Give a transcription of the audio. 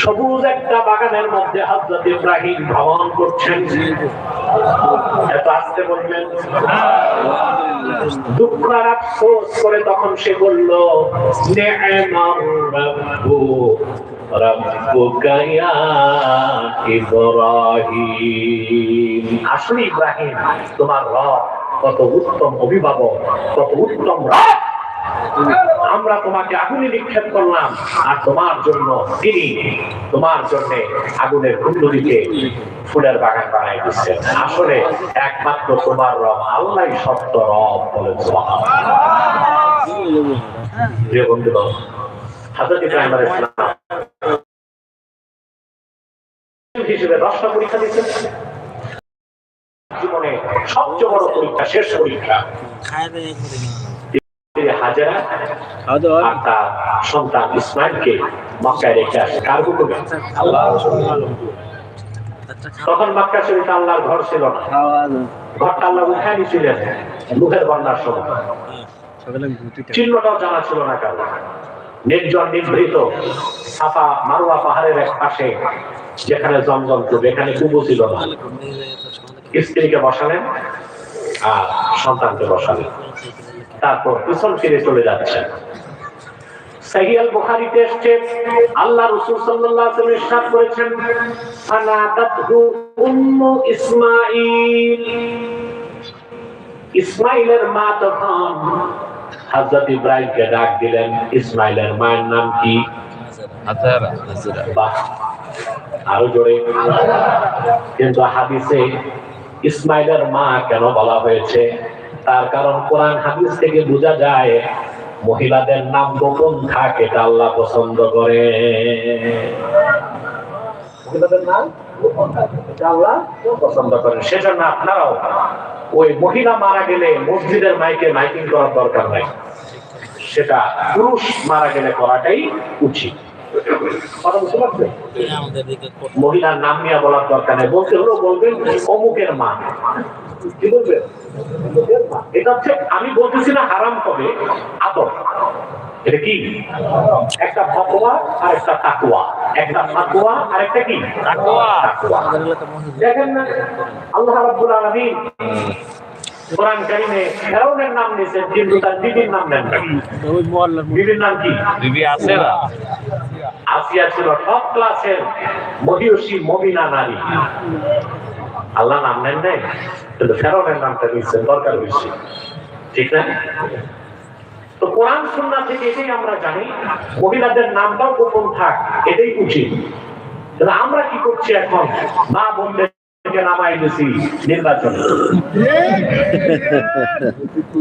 সবুজ একটা বাগানের মধ্যে হজরত ইব্রাহিম ভ্রমণ করছেন। এত আসতে বললেন, দুঃখ আর আফসোস করে তখন সে বলল আসলে ইব্রাহিম, তোমার রব কত উত্তম অভিভাবক, কত উত্তম রব। আমরা তোমাকে আগুনে নিক্ষেপ করলাম। আর তোমার জন্য তিনি তোমার জন্য আগুনের কুণ্ডলিতে ফুলের বাগান বানাই দিচ্ছেন আসলে একমাত্র তোমার রব আল্লাহ সত্য রব বলে প্রিয় বন্ধু হাজরত ইব্রাহিম হিসেবে দশটা পরীক্ষা দিচ্ছেন জীবনে সবচেয়ে বড় পরীক্ষা, শেষ পরীক্ষা। হাজারা আর তার সন্তান ইসমাইলকে মক্কায় রেখে আসে। কার হুকুমে? তখন মক্কা শরীফে আল্লাহর ঘর ছিল না। ঘরটা আল্লাহ উঠায় নিয়েছিলেন মুখের বন্যার সময় চিহ্নটাও জানা ছিল না কারও। নির্জন নিভৃত সাফা মারুয়া পাহাড়ের এক পাশে যেখানে জমজম করবে এখানে কুবু ছিল না। স্ত্রীকে বসালেন আর সন্তানকে বসালেন। তারপর পিছন ফিরে চলে যাচ্ছেন সাহিয়াল বুখারীতে এসেছে আল্লাহ রাসূল সাল্লাল্লাহু আলাইহি ওয়াসাল্লাম করেছেন ফানাদাতহু উম্মু ইসমাঈল। ইসমাইলের মা তখন হযরত ইব্রাহিমকে ডাক দিলেন ইসমাইলের মায়ের নাম কি? আরও জোরে। কিন্তু হাদিসে ইসমাইলের মা কেন বলা হয়েছে? তার কারণ কোরআন হাদিস থেকে বোঝা যায়, মহিলাদের নাম গোপন থাক, এটা আল্লাহ পছন্দ করে। মহিলাদের নাম পছন্দ আপনারাও ওই মহিলা মারা গেলে মসজিদের মাইকে মাইকিং করার দরকার নাই। সেটা পুরুষ মারা গেলে করাটাই উচিত? মহিলার নাম নিয়ে বলার দরকার নেই। বলতে হলো বলবেন অমুকের মা। কি বলবেন? এটা হচ্ছে আমি বলতেছি না হারাম হবে আদর। এটা কি? একটা ফতোয়া আর একটা তাকুয়া একটা ফাতোয়া আর একটা কি? দেখেন না? আল্লাহ রাব্বুল আলামিন কোরআন কারিমে ফেরাউনের নাম নিয়েছেন কিন্তু তার বিবির নাম নেন না। বিবির নাম কি? বিবি আছে না? আসিয়া ছিল টপ ক্লাসের মহিষী মমিনা নারী। আল্লাহ নাম নেন নাই, কিন্তু ফেরনের নামটা দিচ্ছেন দরকার বেশি ঠিক না? তো কোরআন সুন্নাহ থেকে এটাই আমরা জানি, মহিলাদের নামটাও গোপন থাক, এটাই উচিত। আমরা কি করছি এখন? মা বোনদের নামাই নির্বাচনে।